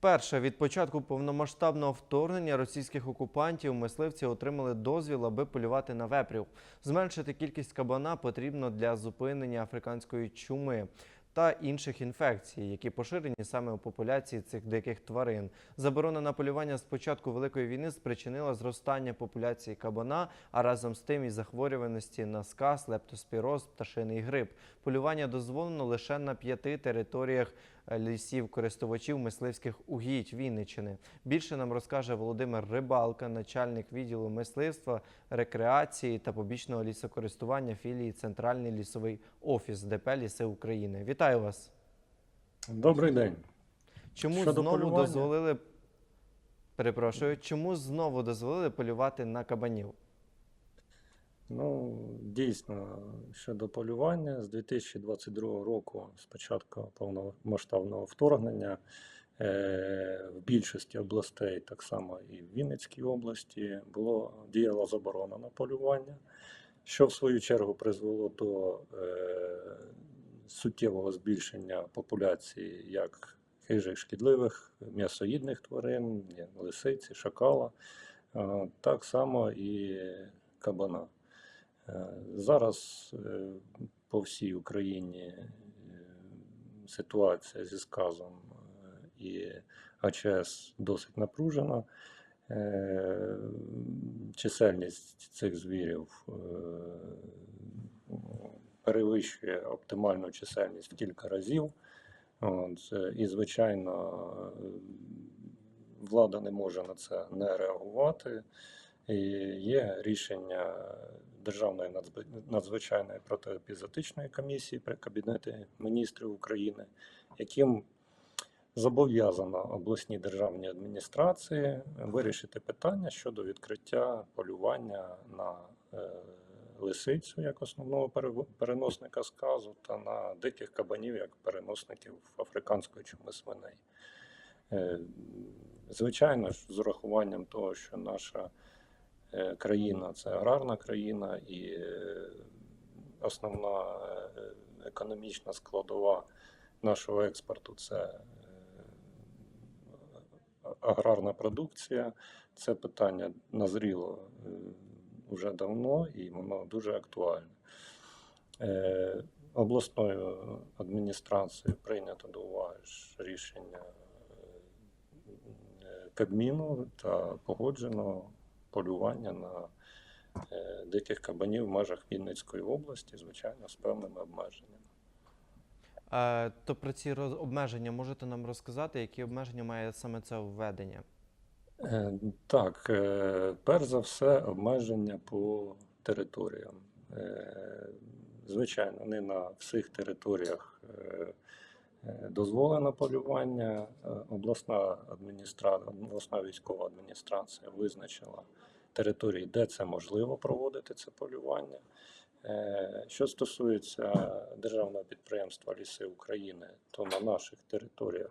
Вперше від початку повномасштабного вторгнення російських окупантів мисливці отримали дозвіл, аби полювати на вепрів. Зменшити кількість кабана потрібно для зупинення африканської чуми та інших інфекцій, які поширені саме у популяції цих диких тварин. Заборона на полювання з початку великої війни спричинила зростання популяції кабана, а разом з тим і захворюваності на сказ, лептоспіроз, пташиний грип. Полювання дозволено лише на п'яти територіях лісів користувачів мисливських угідь Вінниччини. Більше нам розкаже Володимир Рибалка, начальник відділу мисливства, рекреації та побічного лісокористування філії Центральний лісовий офіс ДП Ліси України. Вітаю вас! Добрий день. Чому Щодо знову полювання? дозволили перепрошую, чому знову дозволили полювати на кабанів? Ну, дійсно, щодо полювання, з 2022 року, з початку повномасштабного вторгнення, е, в більшості областей, так само і в Вінницькій області, було діяла заборона на полювання, що в свою чергу призвело до е, суттєвого збільшення популяції як хижих шкідливих м'ясоїдних тварин, лисиці, шакала, так само і кабана. Е, Зараз е, по всій Україні е, ситуація зі сказом і АЧС досить напружена. Чисельність цих звірів перевищує оптимальну чисельність в кілька разів. От, І, звичайно, влада не може на це не реагувати. Є рішення Державної надзвичайної протиепізотичної комісії при Кабінеті міністрів України, яким зобов'язано обласні державні адміністрації вирішити питання щодо відкриття полювання на е, лисицю як основного переносника сказу та на диких кабанів як переносників африканської чуми свиней. Е, Звичайно ж, з урахуванням того, що наша країна це аграрна країна, і е, основна е, економічна складова нашого експорту це е, аграрна продукція. Це питання назріло е, вже давно і воно дуже актуальне. Е, Обласною адміністрацією прийнято до уваги рішення е, Кабміну та погоджено полювання на е, диких кабанів в межах Вінницької області, звичайно, з певними обмеженнями. То про ці обмеження можете нам розказати, які обмеження має саме це введення? Е, Так, е, перш за все, обмеження по територіям. Звичайно, не на всіх територіях дозволено полювання. Е, Обласна адміністрація, обласна військова адміністрація визначила території, де це можливо проводити це полювання. Е, Що стосується державного підприємства Ліси України, то на наших територіях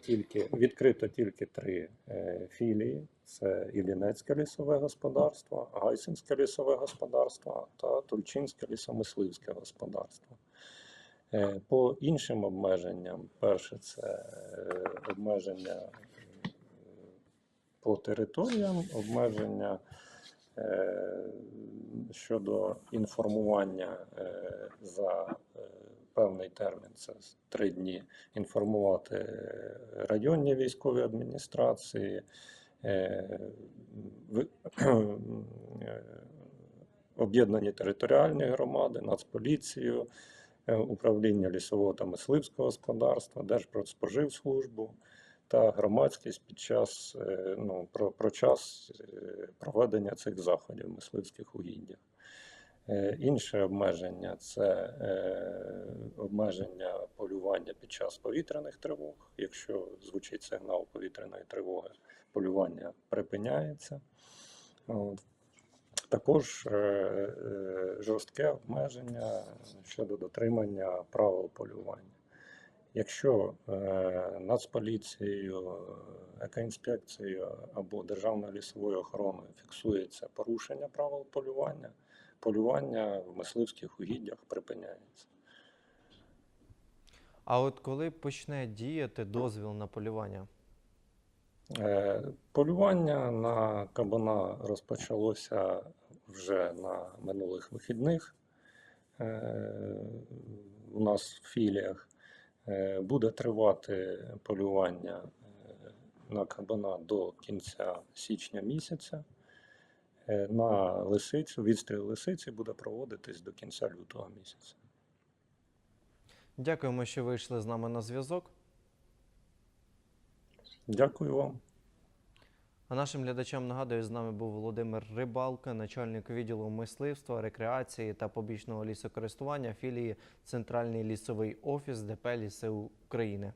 тільки відкрито тільки три е, філії: це Іллінецьке лісове господарство, Гайсинське лісове господарство та Тульчинське лісомисливське господарство. Е, По іншим обмеженням, перше, це е, обмеження е, по територіям, обмеження щодо інформування за певний термін, це три дні, інформувати районні військові адміністрації, об'єднані територіальні громади, Нацполіцію, управління лісового та мисливського господарства, Держпродспоживслужбу та громадськість під час е, ну, про, про час е, проведення цих заходів мисливських угіддях. Е, Інше обмеження це е, обмеження полювання під час повітряних тривог. Якщо звучить сигнал повітряної тривоги, полювання припиняється. Також е, е, жорстке обмеження щодо дотримання правил полювання. Якщо е, Нацполіцією, екоінспекцією або Державною лісовою охороною фіксується порушення правил полювання, полювання в мисливських угіддях припиняється. А от коли почне діяти дозвіл на полювання? Е, Полювання на кабана розпочалося вже на минулих вихідних. Е, У нас в філіях Е, буде тривати полювання на кабана до кінця січня місяця. На лисицю, відстріл лисиці буде проводитись до кінця лютого місяця. Дякуємо, що вийшли з нами на зв'язок. Дякую вам. А нашим глядачам нагадую, з нами був Володимир Рибалка, начальник відділу мисливства, рекреації та побічного лісокористування філії Центральний лісовий офіс ДП Ліси України.